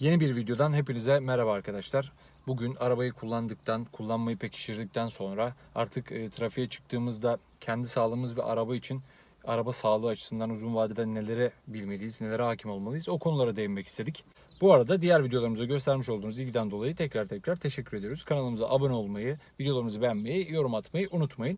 Yeni bir videodan hepinize merhaba arkadaşlar. Bugün arabayı kullandıktan, kullanmayı pekiştirdikten sonra artık e, trafiğe çıktığımızda kendi sağlığımız ve araba için araba sağlığı açısından uzun vadede nelere bilmeliyiz, nelere hakim olmalıyız o konulara değinmek istedik. Bu arada diğer videolarımıza göstermiş olduğunuz ilgiden dolayı tekrar tekrar teşekkür ediyoruz. Kanalımıza abone olmayı, videolarımızı beğenmeyi, yorum atmayı unutmayın.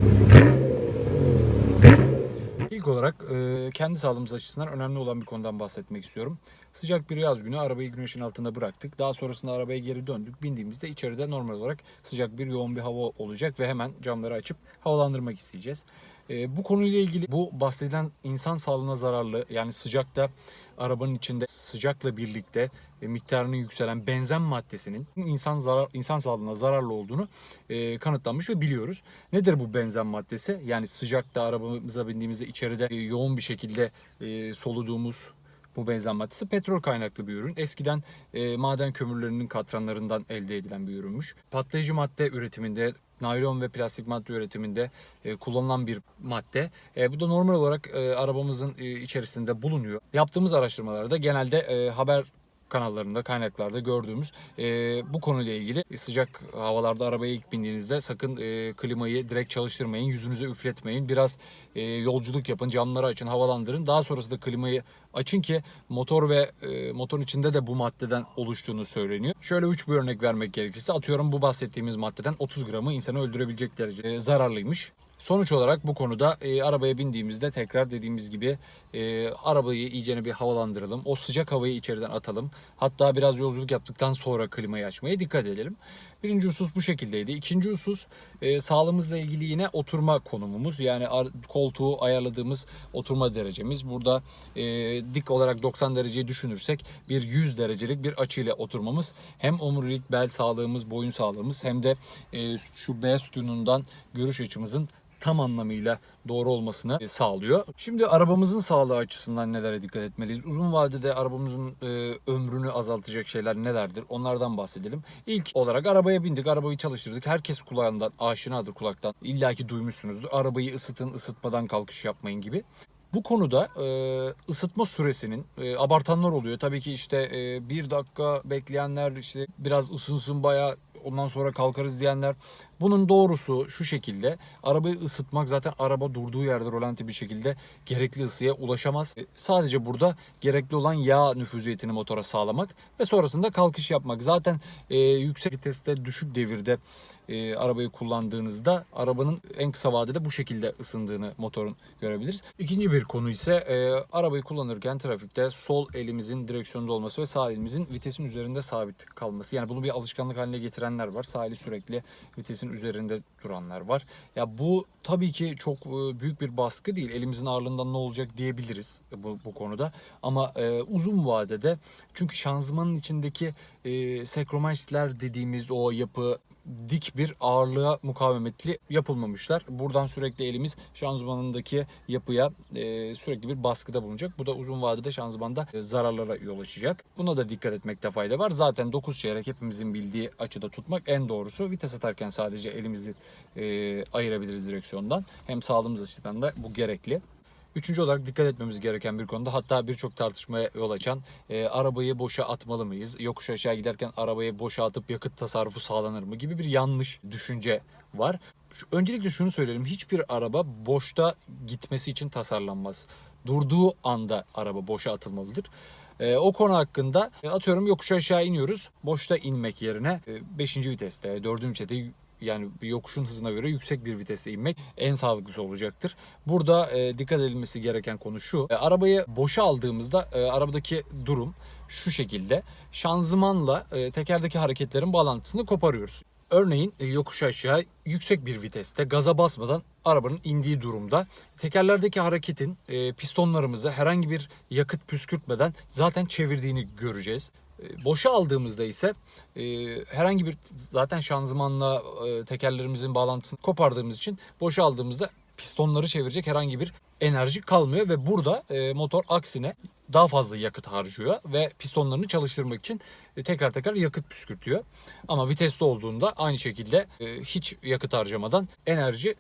İlk olarak e, kendi sağlığımız açısından önemli olan bir konudan bahsetmek istiyorum. Sıcak bir yaz günü arabayı güneşin altında bıraktık. Daha sonrasında arabaya geri döndük. Bindiğimizde içeride normal olarak sıcak bir yoğun bir hava olacak ve hemen camları açıp havalandırmak isteyeceğiz. E, bu konuyla ilgili bu bahsedilen insan sağlığına zararlı yani sıcakta arabanın içinde sıcakla birlikte e, miktarının yükselen benzen maddesinin insan zarar insan sağlığına zararlı olduğunu e, kanıtlanmış ve biliyoruz. Nedir bu benzen maddesi? Yani sıcakta arabamıza bindiğimizde içeride e, yoğun bir şekilde e, soluduğumuz bu benzen maddesi petrol kaynaklı bir ürün. Eskiden e, maden kömürlerinin katranlarından elde edilen bir ürünmüş. Patlayıcı madde üretiminde naylon ve plastik madde üretiminde e, kullanılan bir madde. E, bu da normal olarak e, arabamızın e, içerisinde bulunuyor. Yaptığımız araştırmalarda genelde e, haber kanallarında, kaynaklarda gördüğümüz e, bu konuyla ilgili sıcak havalarda arabaya ilk bindiğinizde sakın e, klimayı direkt çalıştırmayın, yüzünüze üfletmeyin. Biraz e, yolculuk yapın, camları açın, havalandırın. Daha sonrasında klimayı açın ki motor ve e, motorun içinde de bu maddeden oluştuğunu söyleniyor. Şöyle üç bir örnek vermek gerekirse atıyorum bu bahsettiğimiz maddeden 30 gramı insanı öldürebilecek derece zararlıymış. Sonuç olarak bu konuda e, arabaya bindiğimizde tekrar dediğimiz gibi e, arabayı iyicene bir havalandıralım. O sıcak havayı içeriden atalım. Hatta biraz yolculuk yaptıktan sonra klimayı açmaya dikkat edelim. Birinci husus bu şekildeydi. İkinci husus e, sağlığımızla ilgili yine oturma konumumuz. Yani koltuğu ayarladığımız oturma derecemiz. Burada e, dik olarak 90 dereceyi düşünürsek bir 100 derecelik bir açıyla oturmamız hem omurilik, bel sağlığımız, boyun sağlığımız hem de e, şu B sütunundan görüş açımızın tam anlamıyla doğru olmasını e, sağlıyor. Şimdi arabamızın sağlığı açısından nelere dikkat etmeliyiz? Uzun vadede arabamızın e, ömrünü azaltacak şeyler nelerdir? Onlardan bahsedelim. İlk olarak arabaya bindik, arabayı çalıştırdık. Herkes kulağından aşinadır kulaktan. İlla ki duymuşsunuzdur. Arabayı ısıtın, ısıtmadan kalkış yapmayın gibi. Bu konuda e, ısıtma süresinin e, abartanlar oluyor. Tabii ki işte e, bir dakika bekleyenler işte biraz ısınsın bayağı ondan sonra kalkarız diyenler. Bunun doğrusu şu şekilde. Arabayı ısıtmak zaten araba durduğu yerde rolanti bir şekilde gerekli ısıya ulaşamaz. E, sadece burada gerekli olan yağ nüfuziyetini motora sağlamak ve sonrasında kalkış yapmak. Zaten e, yüksek viteste düşük devirde e, arabayı kullandığınızda arabanın en kısa vadede bu şekilde ısındığını motorun görebiliriz. İkinci bir konu ise e, arabayı kullanırken trafikte sol elimizin direksiyonda olması ve sağ elimizin vitesin üzerinde sabit kalması. Yani bunu bir alışkanlık haline getirenler var. Sağ eli sürekli vitesin üzerinde duranlar var. Ya bu tabii ki çok e, büyük bir baskı değil. Elimizin ağırlığından ne olacak diyebiliriz bu, bu konuda. Ama e, uzun vadede çünkü şanzımanın içindeki e, sekromanşler dediğimiz o yapı dik bir ağırlığa mukavemetli yapılmamışlar. Buradan sürekli elimiz şanzımanındaki yapıya e, sürekli bir baskıda bulunacak. Bu da uzun vadede şanzımanda e, zararlara yol açacak. Buna da dikkat etmekte fayda var. Zaten 9 çeyrek hepimizin bildiği açıda tutmak en doğrusu. Vites atarken sadece elimizi e, ayırabiliriz direksiyondan. Hem sağlığımız açısından da bu gerekli. Üçüncü olarak dikkat etmemiz gereken bir konuda hatta birçok tartışmaya yol açan e, arabayı boşa atmalı mıyız? Yokuş aşağı giderken arabayı boşa atıp yakıt tasarrufu sağlanır mı gibi bir yanlış düşünce var. Öncelikle şunu söyleyelim. Hiçbir araba boşta gitmesi için tasarlanmaz. Durduğu anda araba boşa atılmalıdır. E, o konu hakkında e, atıyorum yokuş aşağı iniyoruz. Boşta inmek yerine 5. viteste, 4. viteste yani yokuşun hızına göre yüksek bir viteste inmek en sağlıklısı olacaktır. Burada e, dikkat edilmesi gereken konu şu. E, arabayı boşa aldığımızda e, arabadaki durum şu şekilde. Şanzımanla e, tekerdeki hareketlerin bağlantısını koparıyoruz. Örneğin e, yokuş aşağı yüksek bir viteste gaza basmadan arabanın indiği durumda tekerlerdeki hareketin e, pistonlarımızı herhangi bir yakıt püskürtmeden zaten çevirdiğini göreceğiz. E, Boşa aldığımızda ise e, herhangi bir zaten şanzımanla e, tekerlerimizin bağlantısını kopardığımız için boşa aldığımızda pistonları çevirecek herhangi bir enerji kalmıyor ve burada e, motor aksine daha fazla yakıt harcıyor ve pistonlarını çalıştırmak için e, tekrar tekrar yakıt püskürtüyor. Ama viteste olduğunda aynı şekilde e, hiç yakıt harcamadan enerji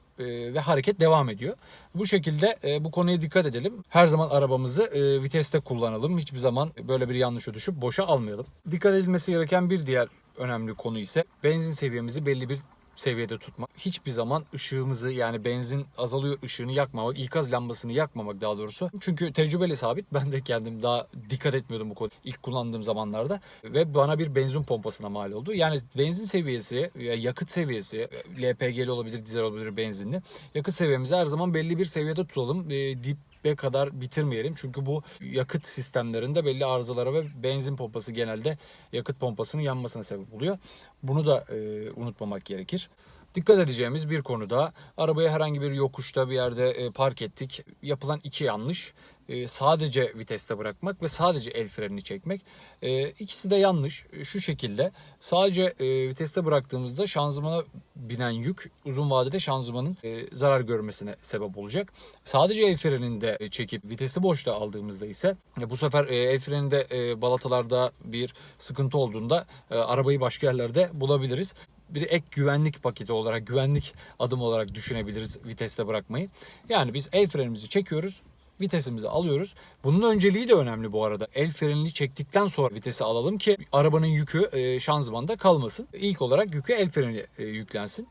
ve hareket devam ediyor. Bu şekilde e, bu konuya dikkat edelim. Her zaman arabamızı e, viteste kullanalım. Hiçbir zaman böyle bir yanlışa düşüp boşa almayalım. Dikkat edilmesi gereken bir diğer önemli konu ise benzin seviyemizi belli bir seviyede tutmak. Hiçbir zaman ışığımızı yani benzin azalıyor ışığını yakmamak, ikaz lambasını yakmamak daha doğrusu. Çünkü tecrübeli sabit. Ben de kendim daha dikkat etmiyordum bu konu ilk kullandığım zamanlarda ve bana bir benzin pompasına mal oldu. Yani benzin seviyesi, ya yakıt seviyesi, LPG'li olabilir, dizel olabilir benzinli. Yakıt seviyemizi her zaman belli bir seviyede tutalım. E, dip be kadar bitirmeyelim. Çünkü bu yakıt sistemlerinde belli arızalara ve benzin pompası genelde yakıt pompasının yanmasına sebep oluyor. Bunu da e, unutmamak gerekir. Dikkat edeceğimiz bir konu da arabayı herhangi bir yokuşta bir yerde e, park ettik. Yapılan iki yanlış. E, sadece viteste bırakmak ve sadece el frenini çekmek. E, ikisi de yanlış. E, Şu şekilde sadece viteste bıraktığımızda şanzımana binen yük uzun vadede şanzımanın zarar görmesine sebep olacak. Sadece el freninde çekip vitesi boşta aldığımızda ise bu sefer el freninde balatalarda bir sıkıntı olduğunda arabayı başka yerlerde bulabiliriz bir ek güvenlik paketi olarak, güvenlik adım olarak düşünebiliriz viteste bırakmayı. Yani biz el frenimizi çekiyoruz, vitesimizi alıyoruz. Bunun önceliği de önemli bu arada. El frenini çektikten sonra vitesi alalım ki arabanın yükü e, şanzımanda kalmasın. İlk olarak yükü el freni e, yüklensin.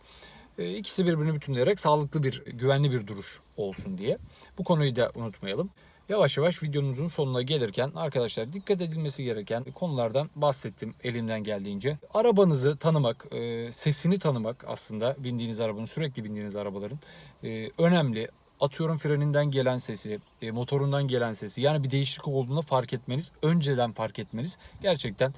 E, İkisi birbirini bütünleyerek sağlıklı bir, güvenli bir duruş olsun diye. Bu konuyu da unutmayalım. Yavaş yavaş videomuzun sonuna gelirken arkadaşlar dikkat edilmesi gereken konulardan bahsettim elimden geldiğince. Arabanızı tanımak, sesini tanımak aslında bindiğiniz arabanın, sürekli bindiğiniz arabaların önemli. Atıyorum freninden gelen sesi, e, motorundan gelen sesi yani bir değişiklik olduğunda fark etmeniz, önceden fark etmeniz gerçekten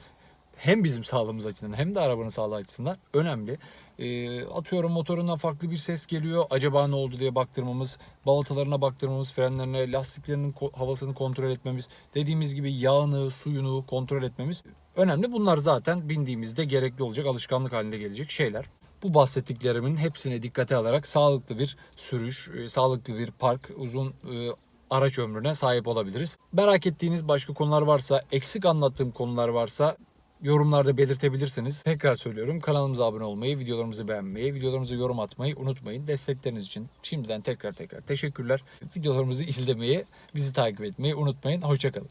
hem bizim sağlığımız açısından hem de arabanın sağlığı açısından önemli. E, atıyorum motorundan farklı bir ses geliyor. Acaba ne oldu diye baktırmamız, balatalarına baktırmamız, frenlerine, lastiklerinin havasını kontrol etmemiz, dediğimiz gibi yağını, suyunu kontrol etmemiz önemli. Bunlar zaten bindiğimizde gerekli olacak, alışkanlık haline gelecek şeyler. Bu bahsettiklerimin hepsine dikkate alarak sağlıklı bir sürüş, e, sağlıklı bir park, uzun e, araç ömrüne sahip olabiliriz. Merak ettiğiniz başka konular varsa, eksik anlattığım konular varsa yorumlarda belirtebilirsiniz. Tekrar söylüyorum kanalımıza abone olmayı, videolarımızı beğenmeyi, videolarımıza yorum atmayı unutmayın. Destekleriniz için şimdiden tekrar tekrar teşekkürler. Videolarımızı izlemeyi, bizi takip etmeyi unutmayın. Hoşçakalın.